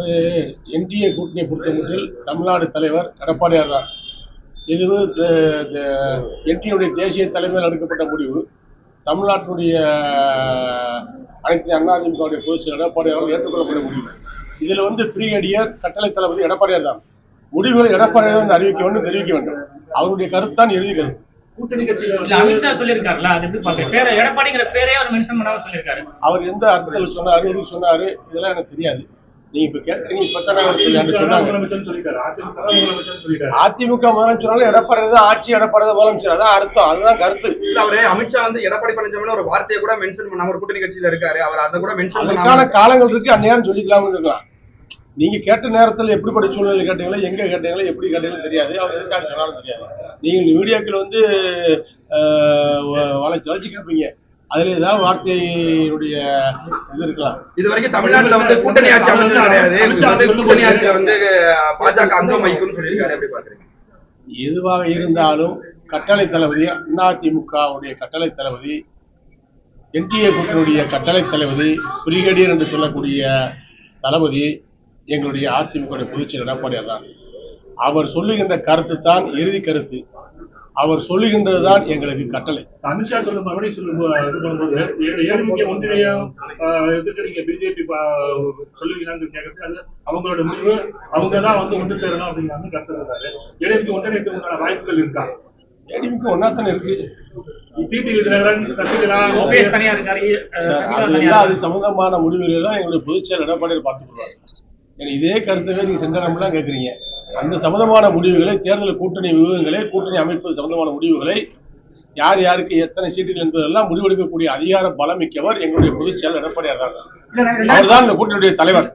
அது என்டிஏ கூட்டணியை பொறுத்தமட்டில் தமிழ்நாடு தலைவர் எடப்பாடியார் தான். இது என்டிஏடைய தேசிய தலைமையில் எடுக்கப்பட்ட முடிவு. தமிழ்நாட்டுடைய அனைத்து அதிமுகவுடைய பொதுச் செயலர் எடப்பாடி அவர்கள் ஏற்றுக்கொள்ளப்பட்ட முடிவு. இதில் வந்து பிரிகேடியர் கட்டளை தளபதி எடப்பாடியார் தான். முடிவுகளை எடப்பாடியார் வந்து அறிவிக்க வேண்டும் தெரிவிக்க வேண்டும். அவருடைய கருத்தான் இறுதி கருத்து கூட்டணி கட்சியில இல்ல அமித்ஷா அது எப்படி பேர எடப்பாடிங்கிற பேரே அவர் மென்ஷன் பண்ணாம சொல்லியிருக்காரு. அவர் எந்த அர்த்தத்தில் சொன்னாரு எதுக்கு சொன்னாரு இதெல்லாம் எனக்கு தெரியாது. நீங்க இப்ப கேட்கறீங்க அவர் அதிமுக முதலமைச்சர் எடப்பாடி ஆட்சி எடப்பாடி முதலமைச்சர். அதான் அர்த்தம். அதுதான் கருத்து. இல்ல அவரு அமித்ஷா வந்து எடப்பாடி பழனிசாமி ஒரு வார்த்தையை கூட மென்ஷன் பண்ணாம ஒரு கூட்டணி கட்சியில இருக்காரு. அவர் அதை கூட மென்ஷன் பண்ணாம காலங்கள் இருக்கு. அந்நேரம் சொல்லிக்கலாம்னு இருக்கலாம். நீங்க கேட்ட நேரத்தில் எப்படிப்பட்ட சூழ்நிலை கேட்டீங்களோ எங்க கேட்டீங்களோ எப்படி கேட்டீங்களோ தெரியாது. அவர் எதுக்காக சொன்னாலும் தெரியாது. நீங்க மீடியாக்கள் வந்து வளைச்சு வளைச்சு கேட்பீங்க அதுல ஏதாவது வார்த்தையுடைய இது இருக்கலாம். இது வரைக்கும் தமிழ்நாட்டுல வந்து கூட்டணி ஆட்சி அமைச்சது கிடையாது. கூட்டணி ஆட்சியில வந்து பாஜக அங்கம் வகிக்கும்னு சொல்லியிருக்காரு. எப்படி பாக்குறீங்க எதுவாக இருந்தாலும் கட்டளை தளபதி அதிமுகவுடைய கட்டளை தளபதி என்டிஏ கூட்டணியுடைய கட்டளை தளபதி பிரிகேடியர் என்று சொல்லக்கூடிய தளபதி எங்களுடைய அதிமுக பொதுச்செயலர் எடப்பாடியார் தான். அவர் சொல்லுகின்ற கருத்து தான் இறுதி கருத்து. அவர் சொல்லுகின்றது தான் எங்களுக்கு கட்டளை. அமித்ஷா சொல்லும் மறுபடியும் சொல்லும் இது பண்ணும்போது ஏ- ஏடிஎம்கே ஒன்றிணையம் ஆஹ், எதுக்கு நீங்க பிஜேபி சொல்லுவீங்களான்னு கேட்கறது அது அவங்களோட முடிவு. அவங்க தான் வந்து ஒன்று சேரணும் அப்படின்னு வந்து கருத்து இருக்காரு ஏடிஎம்கே ஒன்றிணையத்துக்கு உண்டான வாய்ப்புகள் இருக்கா? ஏடிஎம்கே ஒன்னா தானே இருக்கு அது. சம்பந்தமான முடிவுகள் எல்லாம் எங்களுடைய பொதுச்செயலர் எடப்பாடியார் பார்த்துக் கொள்வார் ஏன்னா இதே கருத்துவே நீங்க சென்ற கேட்குறீங்க அந்த சம்பந்தமான முடிவுகளை தேர்தல் கூட்டணி விவரங்களை கூட்டணி அமைப்பு சம்பந்தமான முடிவுகளை யார் யாருக்கு எத்தனை சீட்டுகள் என்பதெல்லாம் முடிவெடுக்கக்கூடிய அதிகார பலம் மிக்கவர் எங்களுடைய பொதுச் செயலர் எடப்பாடியார் தான் அவர்தான் இந்த கூட்டணியுடைய தலைவர்.